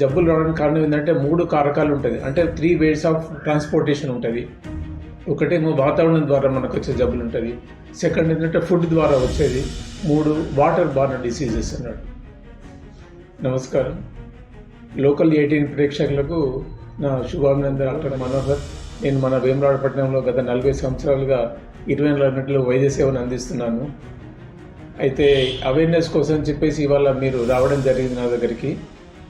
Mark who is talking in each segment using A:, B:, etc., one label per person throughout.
A: జబ్బులు రావడానికి కారణం ఏంటంటే మూడు కారకాలు ఉంటుంది అంటే త్రీ వేస్ ఆఫ్ ట్రాన్స్పోర్టేషన్ ఉంటుంది. ఒకటేమో వాతావరణం ద్వారా మనకు వచ్చే జబ్బులు ఉంటుంది. సెకండ్ ఏంటంటే ఫుడ్ ద్వారా వచ్చేది. మూడు వాటర్ బార్న్ డిసీజెస్ అన్నాడు. నమస్కారం. లోకల్ ఎయిటీన్ ప్రేక్షకులకు నా శుభాభినందన డాక్టర్ మనోహర్. నేను మన వేమరాడపట్నంలో గత నలభై సంవత్సరాలుగా ఇరవై నాలుగు గంటలు వైద్య సేవను అందిస్తున్నాను. అయితే అవేర్నెస్ కోసం చెప్పేసి ఇవాళ మీరు రావడం జరిగింది నా దగ్గరికి.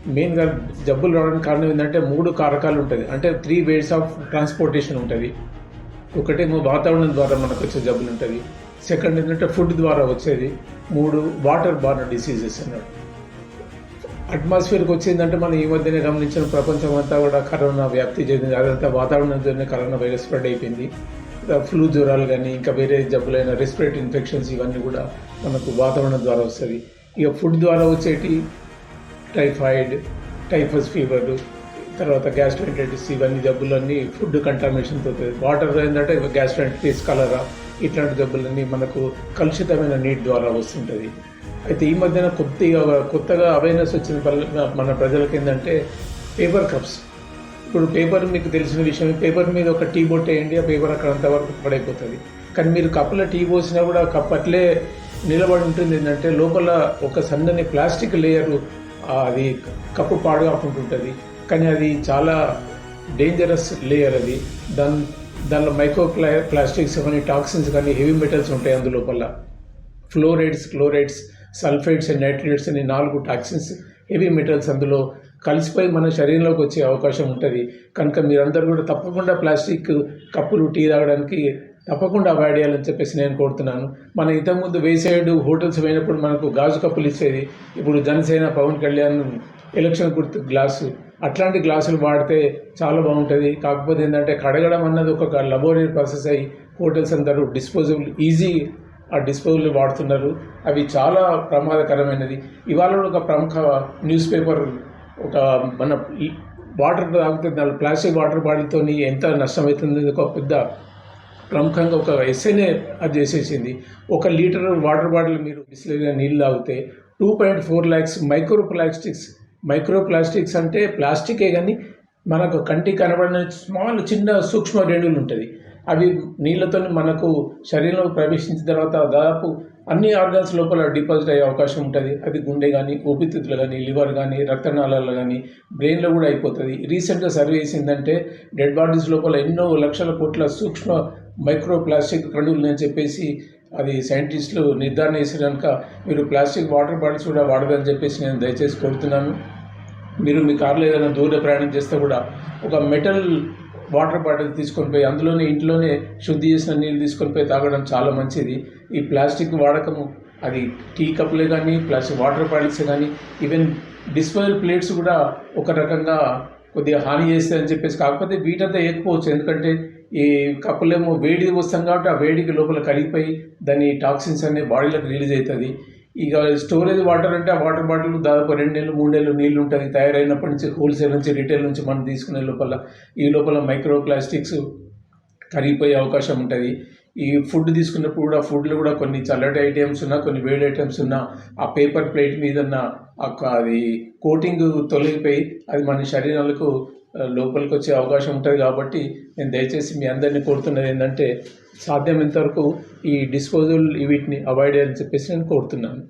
A: మెయిన్గా జబ్బులు రావడానికి కారణం ఏంటంటే మూడు కారకాలు ఉంటుంది అంటే త్రీ వేస్ ఆఫ్ ట్రాన్స్పోర్టేషన్ ఉంటుంది. ఒకటేమో వాతావరణం ద్వారా మనకు వచ్చే జబ్బులు ఉంటుంది సెకండ్ ఏంటంటే ఫుడ్ ద్వారా వచ్చేది. మూడు వాటర్ బార్న్ డిసీజెస్ అన్నాడు అట్మాస్ఫియర్కి వచ్చిందంటే మనం ఈ మధ్యనే గమనించిన ప్రపంచం అంతా కూడా కరోనా వ్యాప్తి చెందింది. అదంతా వాతావరణంతోనే కరోనా వైరస్ స్ప్రెడ్ అయిపోయింది. ఫ్లూ జ్వరాలు కానీ ఇంకా వేరే జబ్బులైన రెస్పిరేటరీ ఇన్ఫెక్షన్స్ ఇవన్నీ కూడా మనకు వాతావరణం ద్వారా వస్తుంది. ఇక ఫుడ్ ద్వారా వచ్చేటి టైఫాయిడ్ టైఫస్ ఫీవర్ తర్వాత గ్యాస్ట్రైటిస్ ఇవన్నీ జబ్బులన్నీ ఫుడ్ కంటామినేషన్తో వాటర్ ఏంటంటే గ్యాస్ట్రైటిస్ కలరా ఇట్లాంటి జబ్బులన్నీ మనకు కలుషితమైన నీటి ద్వారా వస్తుంటుంది. అయితే ఈ మధ్యన కొద్దిగా కొత్తగా అవేర్నెస్ వచ్చిన మన ప్రజలకు ఏంటంటే పేపర్ కప్స్. ఇప్పుడు పేపర్ మీకు తెలిసిన విషయం పేపర్ మీద ఒక టీ బొట్టు వేయండి ఆ పేపర్ అక్కడ అంతవరకు పడైపోతుంది. కానీ మీరు కప్పులో టీ పోసినా కూడా కప్ అట్లే నిలబడి ఉంటుంది. ఏంటంటే లోపల ఒక సన్నని ప్లాస్టిక్ లేయర్ అది కప్పు పాడు కాకుండా ఉంటుంది కానీ అది చాలా డేంజరస్ లేయర్ అది. దాని దానిలో మైక్రో ప్లా ప్లాస్టిక్స్ కానీ టాక్సిన్స్ కానీ హెవీ మెటల్స్ ఉంటాయి అందులోపల fluorides chlorides sulphides and nitrates అని నాలుగు టాక్సిన్స్ హెవీ మెటల్స్ అందులో కలిసిపోయి మన శరీరంలోకి వచ్చే అవకాశం ఉంటుంది. కనుక మీరందరూ కూడా తప్పకుండా ప్లాస్టిక్ కప్పులు టీ తాగడానికి తప్పకుండా అవాయిడ్ చేయాలని చెప్పేసి నేను కోరుతున్నాను. మన ఇంతకుముందు వేసేడు హోటల్స్ పోయినప్పుడు మనకు గాజు కప్పులు ఇచ్చేది ఇప్పుడు జనసేన పవన్ కళ్యాణ్ ఎలక్షన్ గుర్తు గ్లాసు. అట్లాంటి గ్లాసులు వాడితే చాలా బాగుంటుంది. కాకపోతే ఏంటంటే కడగడం అన్నది ఒక లబోరేటరీ ప్రాసెస్ అయ్యి హోటల్స్ అందరూ డిస్పోజబుల్ ఈజీ ఆ డిస్పోజబుల్ వాడుతున్నారు. అవి చాలా ప్రమాదకరమైనది. ఇవాళ కూడా ఒక ప్రముఖ న్యూస్ పేపర్ ఒక మన వాటర్ తాగుతుంది ప్లాస్టిక్ వాటర్ బాటిల్తో ఎంత నష్టమవుతుంది ఒక పెద్ద ప్రముఖంగా ఒక ఎస్ఐనే అది చేసేసింది. ఒక లీటర్ వాటర్ బాటిల్ మీరు బిస్లరీ నీళ్ళు తాగితే two point four lakhs micro plastics micro plastics అంటే ప్లాస్టికే కానీ మనకు కంటికి కనబడిన స్మాల్ చిన్న సూక్ష్మ రేణువులు ఉంటుంది. అవి నీళ్ళతో మనకు శరీరంలో ప్రవేశించిన తర్వాత దాదాపు అన్ని ఆర్గాన్స్ లోపల డిపాజిట్ అయ్యే అవకాశం ఉంటుంది. అది గుండె కానీ ఊపిరితిత్తులు కానీ లివర్ కానీ రక్తనాళాలు కానీ బ్రెయిన్లో కూడా అయిపోతుంది. రీసెంట్గా సర్వే చేసిందంటే డెడ్ బాడీస్ లోపల ఎన్నో లక్షల కోట్ల సూక్ష్మ మైక్రో ప్లాస్టిక్ కణువులు అని చెప్పేసి అది సైంటిస్టులు నిర్ధారణ చేసినాక మీరు ప్లాస్టిక్ వాటర్ బాటిల్స్ కూడా వాడదని చెప్పేసి నేను దయచేసి కోరుతున్నాను. మీరు మీ కార్లో ఏదైనా దూర ప్రయాణం చేస్తే కూడా ఒక మెటల్ వాటర్ బాటిల్ తీసుకొని పోయి అందులోనే ఇంట్లోనే శుద్ధి చేసిన నీళ్ళు తీసుకొని పోయి తాగడం చాలా మంచిది. ఈ ప్లాస్టిక్ వాడకము అది టీ కప్లే కానీ ప్లాస్టిక్ వాటర్ బాటిల్స్ కానీ ఈవెన్ డిస్పోజల్ ప్లేట్స్ కూడా ఒక రకంగా కొద్దిగా హాని చేస్తాయని చెప్పేసి. కాకపోతే వీటంతా ఎక్కువచ్చు ఎందుకంటే ఈ కప్పులేమో వేడి వస్తాం కాబట్టి ఆ వేడికి లోపల కరిగిపోయి దాని టాక్సిన్స్ అనే బాడీలోకి రిలీజ్ అవుతుంది. ఇక స్టోరేజ్ వాటర్ అంటే ఆ వాటర్ బాటిల్ దాదాపు రెండు నెలలు మూడు నెలలు నీళ్ళు ఉంటుంది. తయారైనప్పటి నుంచి హోల్సేల్ నుంచి రిటైల్ నుంచి మనం తీసుకునే లోపల ఈ లోపల మైక్రో ప్లాస్టిక్స్ కరిగిపోయే అవకాశం ఉంటుంది. ఈ ఫుడ్ తీసుకున్నప్పుడు కూడా ఫుడ్లో కూడా కొన్ని చల్లటి ఐటమ్స్ ఉన్నా కొన్ని వేడి ఐటమ్స్ ఉన్నా ఆ పేపర్ ప్లేట్ మీద ఉన్న ఆ అది కోటింగ్ తొలగిపోయి అది మన శరీరాలకు లోపలికి వచ్చే అవకాశం ఉంటుంది కాబట్టి నేను దయచేసి మీ అందరినీ కోరుతున్నది ఏంటంటే సాధ్యమైనంత వరకు ఈ డిస్పోజల్ వీటిని అవాయిడ్ చేయాలని చెప్పేసి నేను కోరుతున్నాను.